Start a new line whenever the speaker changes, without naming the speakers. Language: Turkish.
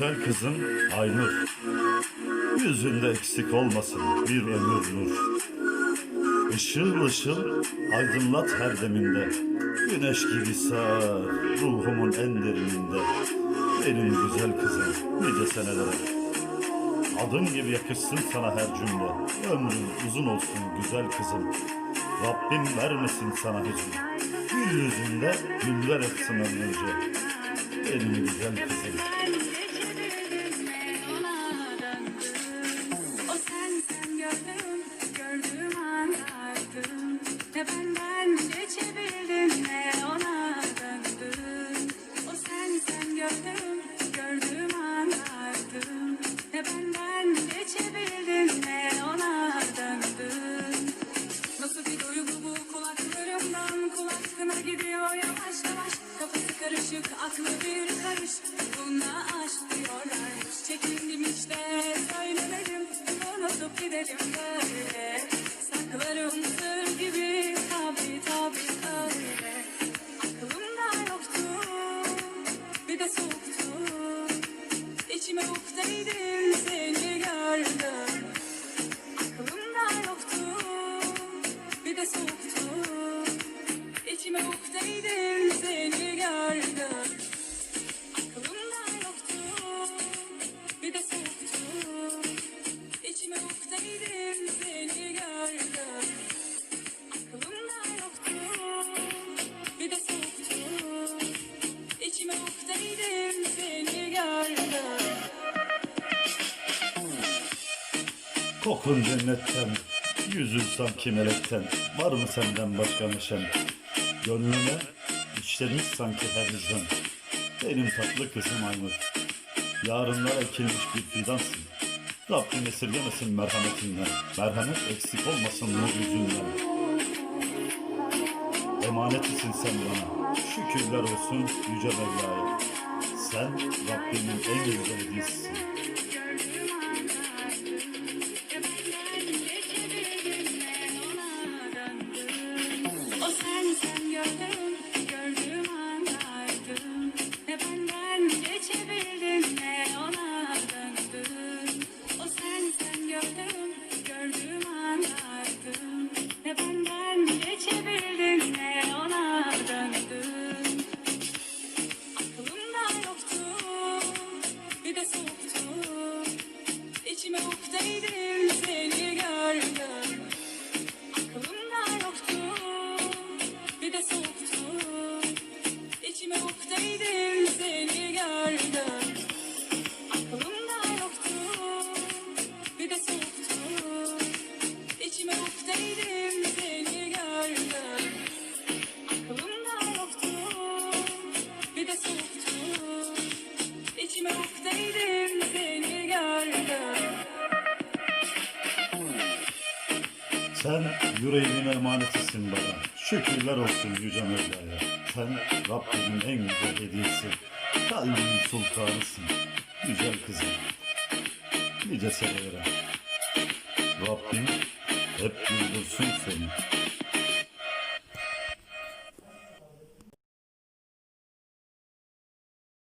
güzel kızım Aynur. Yüzünde eksik olmasın bir ömür nur. Işıl ışıl aydınlat her deminde. Güneş gibi sar ruhumun en derininde. Benim güzel kızım nice senelere. Adın gibi yakışsın sana her cümle. Ömrün uzun olsun güzel kızım. Rabbim vermesin sana hüzün. Gül yüzünde güller etsin ömrünce. Benim güzel kızım.
Aklı bir karış Buna aşk diyorlarmış Çekindim işte söylemedim Unutup gidelim böyle. Saklarım sır gibi tabi tabi öyle. Aklımda yoktu bir de soğuktu. İçime uktaydım seni gördüm. Aklımda yoktu bir de soğuktu
Kokun cennetten, yüzün sanki melekten. Var mı senden başka neşen? Gönlüme işlemiş sanki her hüzün. Benim tatlı kızım Aynur. Yarınlara ekilmiş bir fidansın. Rabbim esirgemesin merhametinden. Merhamet eksik olmasın nur yüzünden. Emanetisin sen bana. Şükürler olsun Yüce Mevla'ya. Sen Rabbimin en güzel hediyesisin. Sen yüreğimin emanetisin bana. Şükürler olsun Yüce Mevla'ya. Sen Rabbimin en güzel hediyesi. Kalbimin sultanısın. Güzel kızım. Nice senelere. Rabbim hep güldürsün seni.